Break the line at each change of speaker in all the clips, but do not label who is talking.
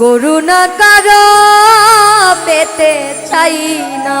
করুণা কারও পেতে চাই না।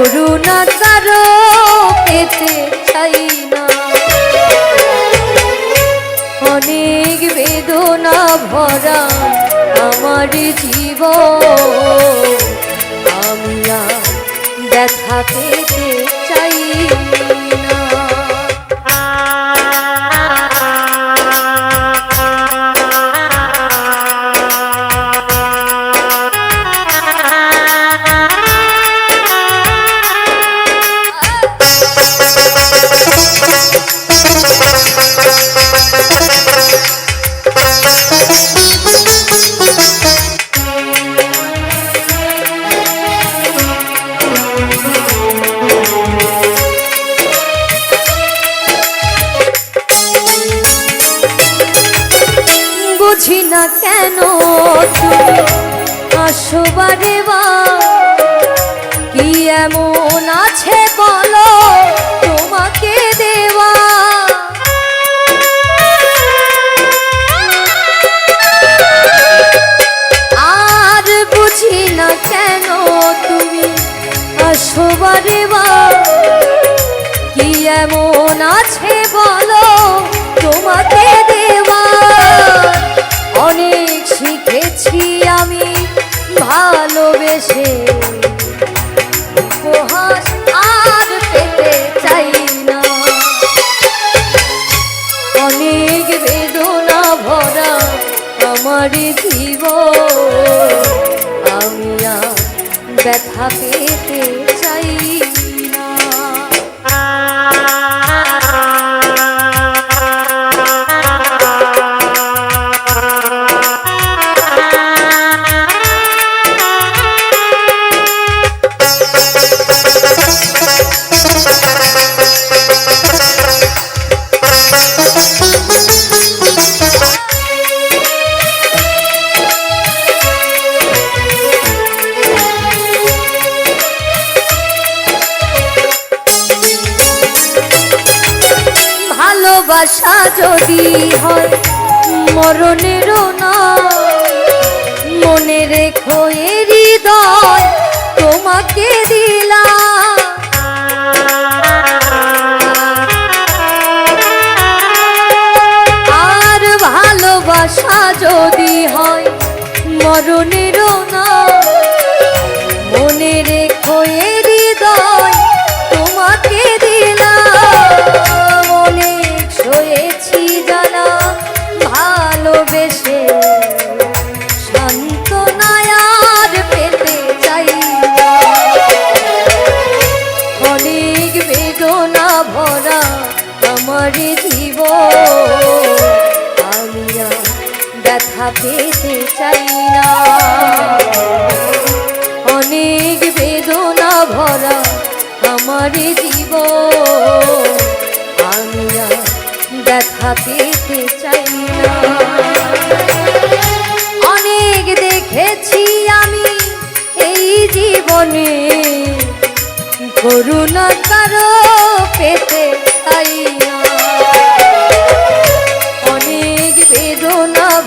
করুণা কারও পেতে চাই না। অনেক বেদনা ভরা আমার জীব আমি আর ব্যথা পেতে চাই না কেন তুমি আসবারে বা কি এমন আছে বলো? তোমাকে দেওয়া আর বুঝি না কেন তুমি? আসবারে বা কি এমন আছে বলো? তোমাকে ব্যথা পেতে চাই না। ভালোবাসা যদি হয় মরণেরও না মনে রেখো হৃদয় তোমাকে দিলাম। আর ভালোবাসা যদি হয় মরণেরও না করে দিব। আমি ব্যথা পেতে চাই না। অনেক বেদনা ভরা আমার জীব আমি ব্যথা পেতে চাই না। অনেক দেখেছি আমি এই জীবনে। করুণা কারও পেতে তাই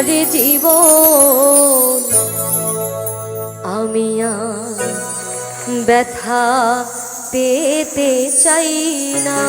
আমার জীব আমি ব্যথা পেতে চাই না।